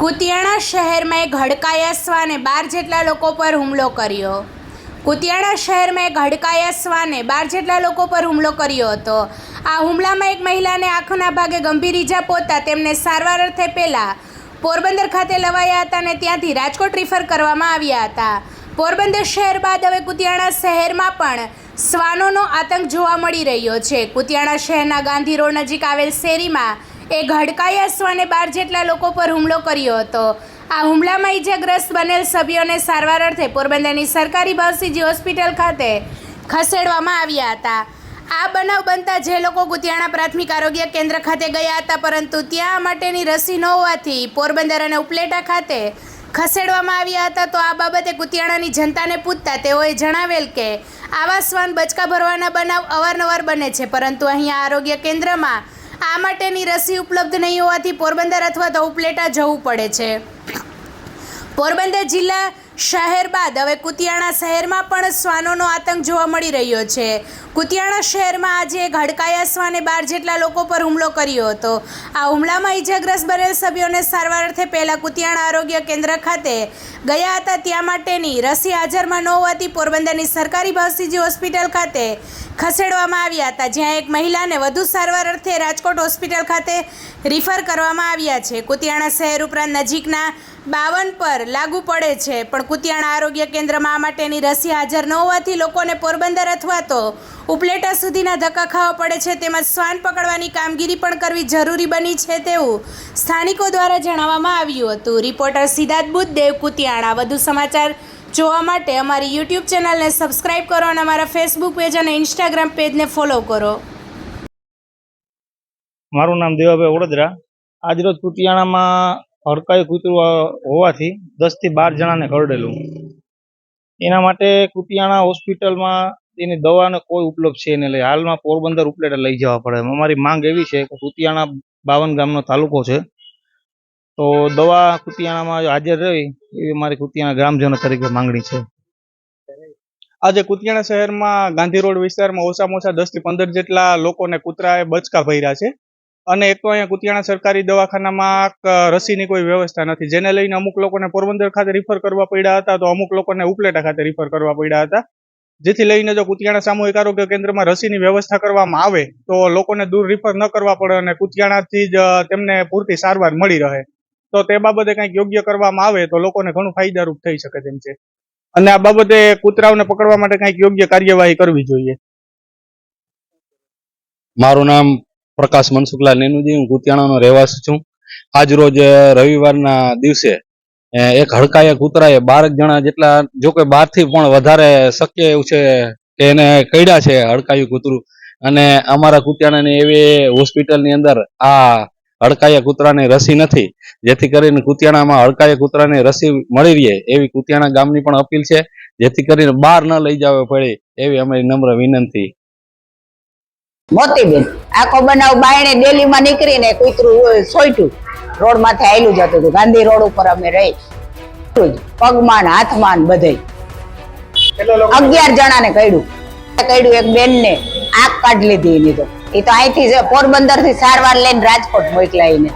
કુતિયાણા શહેરમાં એક હડકાયા શ્વાને બાર જેટલા લોકો પર હુમલો કર્યો. કુતિયાણા શહેરમાં એક હડકાયા શ્વાને બાર જેટલા લોકો પર હુમલો કર્યો હતો. આ હુમલામાં એક મહિલાને આંખના ભાગે ગંભીર ઈજા પહોંચતા તેમને સારવાર અર્થે પહેલાં પોરબંદર ખાતે લવાયા હતા અને ત્યાંથી રાજકોટ રિફર કરવામાં આવ્યા હતા. પોરબંદર શહેર બાદ હવે કુતિયાણા શહેરમાં પણ શ્વાનોનો આતંક જોવા મળી રહ્યો છે. કુતિયાણા શહેરના ગાંધી રોડ નજીક આવેલ શેરીમાં એક હડકાયા શ્વાને બાર જેટલા લોકો પર હુમલો કર્યો હતો. આ હુમલામાં ઈજાગ્રસ્ત બનેલ સભ્યોને સારવાર અર્થે પોરબંદરની સરકારી ભાવસીજી હોસ્પિટલ ખાતે ખસેડવામાં આવ્યા હતા. આ બનાવ બનતા જે લોકો ગુતિયાણા પ્રાથમિક આરોગ્ય કેન્દ્ર ખાતે ગયા હતા, પરંતુ ત્યાં માટેની રસી ન હોવાથી પોરબંદર અને ઉપલેટા ખાતે ખસેડવામાં આવ્યા હતા. તો આ બાબતે કુતિયાણાની જનતાને પૂછતા તેઓએ જણાવેલ કે આવા શ્વાન બચકા ભરવાના બનાવ અવારનવાર બને છે, પરંતુ અહીંયા આરોગ્ય કેન્દ્રમાં આ માટેની રસી ઉપલબ્ધ નહીં હોવાથી પોરબંદર અથવા તો ઉપલેટા જવું પડે છે. પોરબંદર જિલ્લા શહેર બાદ હવે કુતિયાણા શહેરમાં પણ શ્વાનોનો આતંક જોવા મળી રહ્યો છે. કુતિયાણા શહેરમાં આજે એક હડકાયા શ્વાને બાર જેટલા લોકો પર હુમલો કર્યો હતો. આ હુમલામાં ઈજાગ્રસ્ત બનેલ સભ્યોને સારવાર અર્થે પહેલાં કુતિયાણા આરોગ્ય કેન્દ્ર ખાતે ગયા હતા. ત્યાં માટેની રસી હાજરમાં ન હોવાથી પોરબંદરની સરકારી ભાવસીજી હોસ્પિટલ ખાતે ખસેડવામાં આવ્યા હતા, જ્યાં એક મહિલાને વધુ સારવાર અર્થે રાજકોટ હોસ્પિટલ ખાતે રિફર કરવામાં આવ્યા છે. કુતિયાણા શહેર ઉપરાંત નજીકના બાવન પર લાગુ પડે છે, પણ કુતિયાણા આરોગ્ય કેન્દ્રમાં આ માટેની રસી હાજર ન હોવાથી લોકોને પોરબંદર અથવા તો ઉપલેટા સુધીના ધક્કા ખાવા પડે છે, તેમજ શ્વાન પકડવાની કામગીરી પણ કરવી જરૂરી બની છે તેવું સ્થાનિકો દ્વારા જણાવવામાં આવ્યું હતું. રિપોર્ટર સિદ્ધાર્થ બુદ્ધદેવ, કુતિયાણા. વધુ સમાચાર જોવા માટે અમારી યુટ્યુબ ચેનલને સબસ્ક્રાઈબ કરો અને અમારા ફેસબુક પેજ અને ઇન્સ્ટાગ્રામ પેજને ફોલો કરો. મારું નામ દેવાભાઈ વડોદરા. આજરોજ કુતિયાણામાં હડકાયું કૂતરું હોવાથી દસથી બાર જણાને કરડેલું એના માટે કુતિયાણા હોસ્પિટલમાં એની દવાનો કોઈ ઉપલબ્ધ છે નહીં. હાલમાં પોરબંદર ઉપલેટા લઈ જવા પડે. અમારી માંગ એવી છે કે કુતિયાણા બાવન ગામનો તાલુકો છે. તો દવા કુતિયાણામાં હાજર રહી, એવી અમારી કુતિયાણા ગ્રામજનો તરીકે માંગણી છે. આજે કુતિયાણા શહેરમાં ગાંધી રોડ વિસ્તારમાં ઓછામાં ઓછા દસથી પંદર જેટલા લોકોને કૂતરાએ બચકા ભર્યા છે. અને એક તો અહીંયા કુતિયાણા સરકારી દવાખાનામાં રસીની કોઈ વ્યવસ્થા નથી. જેને લઈને અમુક લોકોને પોરબંદર ખાતે રિફર કરવા પડ્યા હતા, તો અમુક લોકોને ઉપલેટા ખાતે રિફર કરવા પડ્યા હતા. જેથી લઈને જો કુતિયાણા સામૂહિક આરોગ્ય કેન્દ્રમાં રસીની વ્યવસ્થા કરવામાં આવે, તો લોકોને દૂર રિફર ન કરવા પડે અને કુતિયાણાથી જ તેમને પૂરતી સારવાર મળી રહે. તો તે બાબતે કંઈક યોગ્ય કરવામાં આવે તો લોકોને ઘણું ફાયદારૂપ થઈ શકે તેમ છે. અને આ બાબતે કૂતરાઓને પકડવા માટે કંઈક યોગ્ય કાર્યવાહી કરવી જોઈએ. મારું નામ પ્રકાશ મનસુખલાલ નેનુજી, હું કુતિયાણાનો રહેવાસી છું. આજ રોજ રવિવારના દિવસે એક હડકાયા કૂતરાએ બારક જણા જેટલા, જો કે બારથી પણ વધારે શક્ય એવું છે કે એને કઈડ્યા છે હડકાયું કૂતરું. અને અમારા કુતિયાણાની એવી હોસ્પિટલની અંદર આ હડકાયા કૂતરાને રસી નથી. જેથી કરીને કુતિયાણામાં હડકાયા કૂતરાને રસી મળી રહે એવી કુતિયાણા ગામની પણ અપીલ છે. જેથી કરીને બહાર ન લઈ જવા પડે એવી અમારી નમ્ર વિનંતી. મોતીબેન આખો બનાવ બાયણે ડેલીમાં નીકળીને કૂતરું સોઈટું રોડ માથે આયેલું જતું હતું. ગાંધી રોડ ઉપર અમે રહી. પગમાન હાથમાન હાથમાં ને બધે. અગિયાર જણાને કહ્યું કહ્યું એક બેન ને આંખ કાઢી લીધી એની તો. એ તો અહીંથી પોરબંદરથી સારવાર લઈને રાજકોટ મોકલાઈને.